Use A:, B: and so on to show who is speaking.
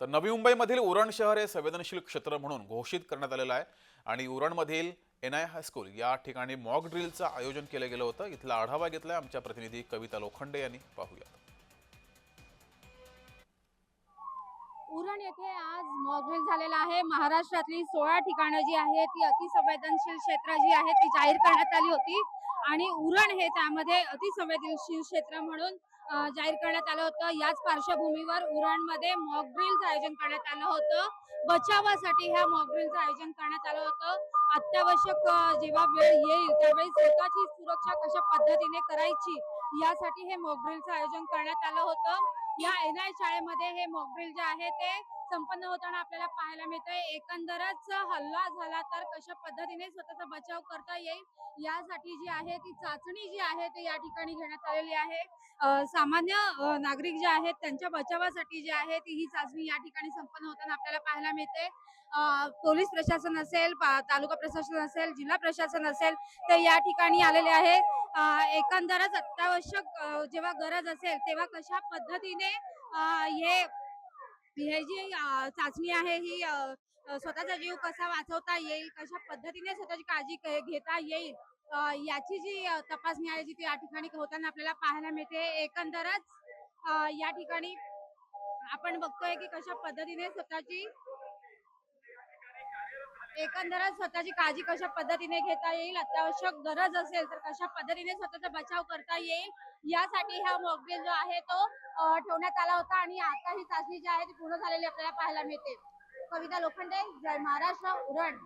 A: तर नवी मुंबईमधील उरण शहर हे संवेदनशील क्षेत्र म्हणून घोषित करण्यात आलेलं आहे. आणि उरणमधील एन आय हायस्कूल या ठिकाणी मॉक ड्रिलचं आयोजन केलं गेलं होतं. इथला आढावा घेतलाय आमच्या प्रतिनिधी कविता लोखंडे यांनी. पाहूयात.
B: उरण येथे आज मॉकड्रिल झालेला आहे. महाराष्ट्रातली सोळा ठिकाणं जी आहेत ती अतिसंवेदनशील क्षेत्र जी आहेत ती जाहीर करण्यात आली होती. आणि उरण हे त्यामध्ये अतिसंवेदनशील क्षेत्र म्हणून जाहीर करण्यात आलं होतं. याच पार्श्वभूमीवर उरणमध्ये मॉकड्रिलचं आयोजन करण्यात आलं होतं. बचावासाठी ह्या मॉकड्रिलचं आयोजन करण्यात आलं होतं. अत्यावश्यक जेव्हा वेळ येईल त्यावेळी स्वतःची सुरक्षा कशा पद्धतीने करायची यासाठी हे मॉकड्रिलचं आयोजन करण्यात आलं होतं. या एन आय शाळेमध्ये हे मॉकड्रिल जे आहे ते संपन्न होताना आपल्याला पाहायला मिळतंय. एकंदरच हल्ला झाला तर कशा पद्धतीने स्वतःचा बचाव करता येईल यासाठी जी आहे ती चाचणी जी आहे ते या ठिकाणी घेण्यात आलेली आहे. सामान्य नागरिक जे आहेत त्यांच्या बचावासाठी जी आहे ती ही चाचणी या ठिकाणी संपन्न होताना आपल्याला पाहायला मिळते. पोलीस प्रशासन असेल तालुका प्रशासन असेल जिल्हा प्रशासन असेल ते या ठिकाणी आलेले आहे. एकंदरच अत्यावश्यक जेव्हा गरज असेल तेव्हा कशा पद्धतीने हे हे जी चाचणी आहे ही स्वतःचा जीव कसा वाचवता येईल कशा पद्धतीने स्वतःची काळजी घेता येईल याची जी तपासणी आहे जी ती या ठिकाणी होताना आपल्याला पाहायला मिळते. एकंदरच या ठिकाणी आपण बघतोय की कशा पद्धतीने स्वतःची एकंदरच स्वतःची काळजी कशा पद्धतीने घेता येईल अत्यावश्यक गरज असेल तर कशा पद्धतीने स्वतःचा बचाव करता येईल यासाठी हा मॉकड्रिल जो आहे तो ठेवण्यात आला होता आणि आता ही चाचणी जी आहे ती पूर्ण झालेली आपल्याला पाहायला मिळते. कविता लोखंडे जय महाराष्ट्र उरण.